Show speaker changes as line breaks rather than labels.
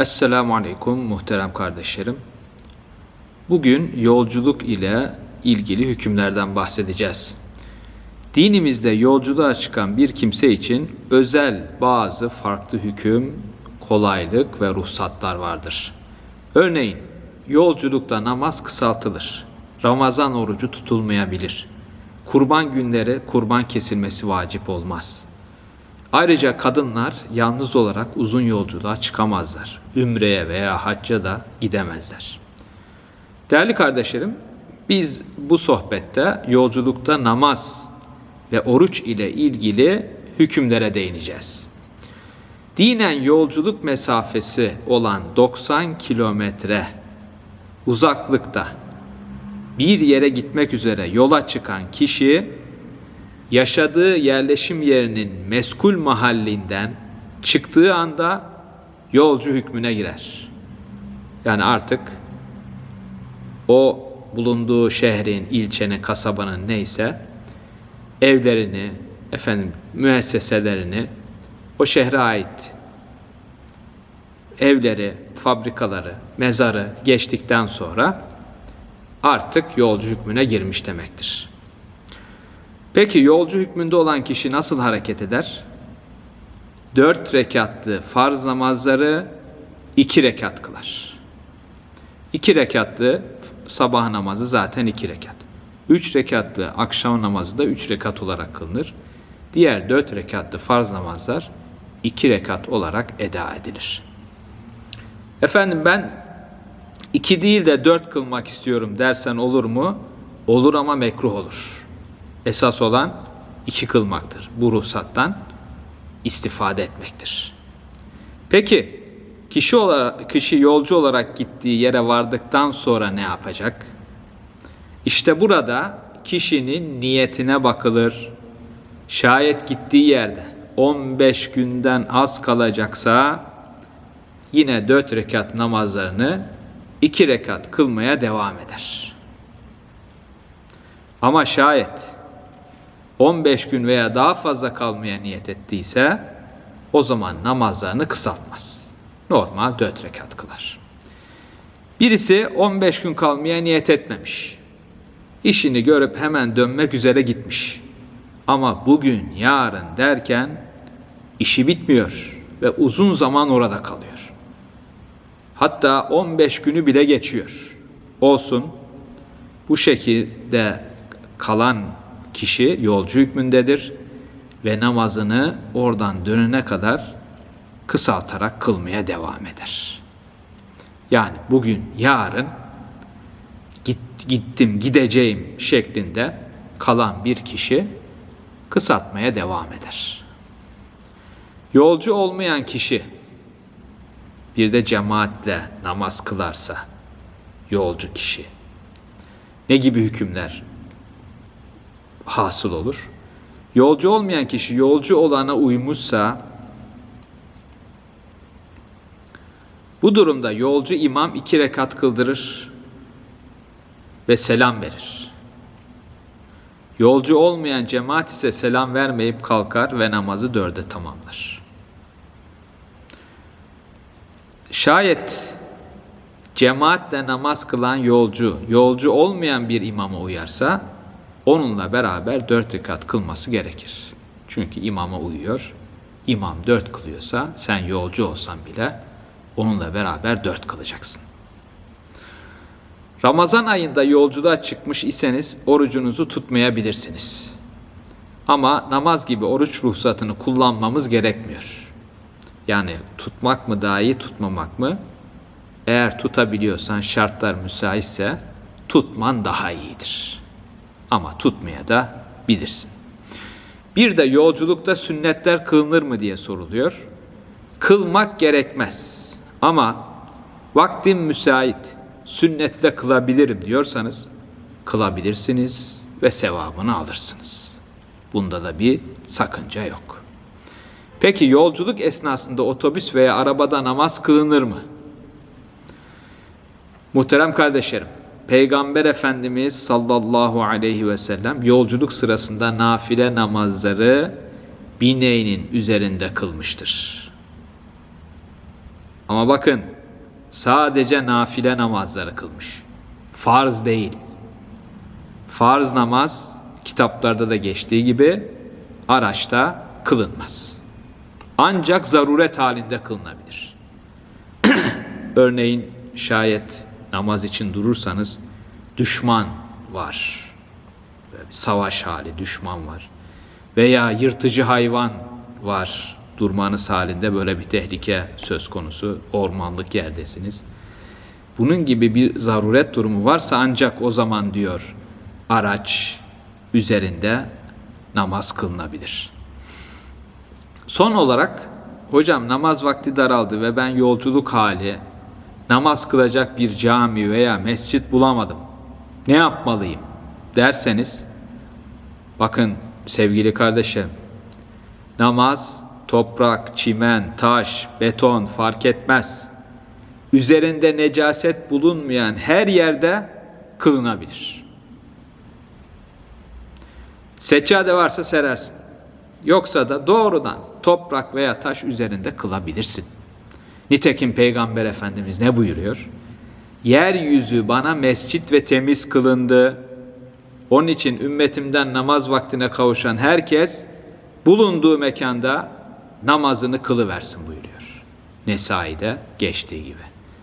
Esselamu Aleyküm muhterem kardeşlerim. Bugün yolculuk ile ilgili hükümlerden bahsedeceğiz. Dinimizde yolculuğa çıkan bir kimse için özel bazı farklı hüküm, kolaylık ve ruhsatlar vardır. Örneğin yolculukta namaz kısaltılır. Ramazan orucu tutulmayabilir. Kurban günleri kurban kesilmesi vacip olmaz.'' Ayrıca kadınlar yalnız olarak uzun yolculuğa çıkamazlar. Ümreye veya hacca da gidemezler. Değerli kardeşlerim, biz bu sohbette yolculukta namaz ve oruç ile ilgili hükümlere değineceğiz. Dinen yolculuk mesafesi olan 90 kilometre uzaklıkta bir yere gitmek üzere yola çıkan kişi yaşadığı yerleşim yerinin meskul mahallinden çıktığı anda yolcu hükmüne girer. Yani artık o bulunduğu şehrin, ilçenin, kasabanın neyse evlerini, efendim müesseselerini o şehre ait evleri, fabrikaları, mezarı geçtikten sonra artık yolcu hükmüne girmiş demektir. Peki yolcu hükmünde olan kişi nasıl hareket eder? Dört rekatlı farz namazları iki rekat kılar. İki rekatlı sabah namazı zaten iki rekat. Üç rekatlı akşam namazı da üç rekat olarak kılınır. Diğer dört rekatlı farz namazlar iki rekat olarak eda edilir. Efendim ben iki değil de dört kılmak istiyorum dersen olur mu? Olur ama mekruh olur esas olan iki kılmaktır. Bu ruhsattan istifade etmektir. Peki kişi olarak kişi yolcu olarak gittiği yere vardıktan sonra ne yapacak? İşte burada kişinin niyetine bakılır. Şayet gittiği yerde 15 günden az kalacaksa yine 4 rekat namazlarını 2 rekat kılmaya devam eder. Ama şayet 15 gün veya daha fazla kalmaya niyet ettiyse o zaman namazlarını kısaltmaz. Normal 4 rekat kılar. Birisi 15 gün kalmaya niyet etmemiş. İşini görüp hemen dönmek üzere gitmiş. Ama bugün, yarın derken işi bitmiyor ve uzun zaman orada kalıyor. Hatta 15 günü bile geçiyor. Olsun bu şekilde kalan kişi yolcu hükmündedir ve namazını oradan dönene kadar kısaltarak kılmaya devam eder. Yani bugün, yarın git, gittim, gideceğim şeklinde kalan bir kişi kısaltmaya devam eder. Yolcu olmayan kişi bir de cemaatle namaz kılarsa yolcu kişi ne gibi hükümler hasıl olur. Yolcu olmayan kişi yolcu olana uymuşsa bu durumda yolcu imam iki rekat kıldırır ve selam verir. Yolcu olmayan cemaat ise selam vermeyip kalkar ve namazı dörde tamamlar. Şayet cemaatle namaz kılan yolcu, yolcu olmayan bir imama uyarsa, onunla beraber dört rekat kılması gerekir. Çünkü imama uyuyor. İmam dört kılıyorsa sen yolcu olsan bile onunla beraber dört kılacaksın. Ramazan ayında yolculuğa çıkmış iseniz orucunuzu tutmayabilirsiniz. Ama namaz gibi oruç ruhsatını kullanmamız gerekmiyor. Yani tutmak mı daha iyi tutmamak mı? Eğer tutabiliyorsan şartlar müsaitse tutman daha iyidir.'' Ama tutmaya da bilirsin. Bir de yolculukta sünnetler kılınır mı diye soruluyor. Kılmak gerekmez ama vaktim müsait sünneti de kılabilirim diyorsanız kılabilirsiniz ve sevabını alırsınız. Bunda da bir sakınca yok. Peki yolculuk esnasında otobüs veya arabada namaz kılınır mı? Muhterem kardeşlerim, Peygamber Efendimiz sallallahu aleyhi ve sellem yolculuk sırasında nafile namazları bineğinin üzerinde kılmıştır. Ama bakın sadece nafile namazları kılmış. Farz değil. Farz namaz kitaplarda da geçtiği gibi araçta kılınmaz. Ancak zaruret halinde kılınabilir. Örneğin şayet namaz için durursanız düşman var. Böyle bir savaş hali, düşman var. Veya yırtıcı hayvan var. Durmanız halinde böyle bir tehlike söz konusu. Ormanlık yerdesiniz. Bunun gibi bir zaruret durumu varsa ancak o zaman diyor araç üzerinde namaz kılınabilir. Son olarak hocam namaz vakti daraldı ve ben yolculuk hali namaz kılacak bir cami veya mescit bulamadım. Ne yapmalıyım derseniz bakın sevgili kardeşlerim namaz toprak, çimen, taş, beton fark etmez. Üzerinde necaset bulunmayan her yerde kılınabilir. Seccade varsa serersin. Yoksa da doğrudan toprak veya taş üzerinde kılabilirsin. Nitekim Peygamber Efendimiz ne buyuruyor? Yeryüzü bana mescit ve temiz kılındı. Onun için ümmetimden namaz vaktine kavuşan herkes bulunduğu mekanda namazını kılıversin buyuruyor. Nesai'de geçtiği gibi.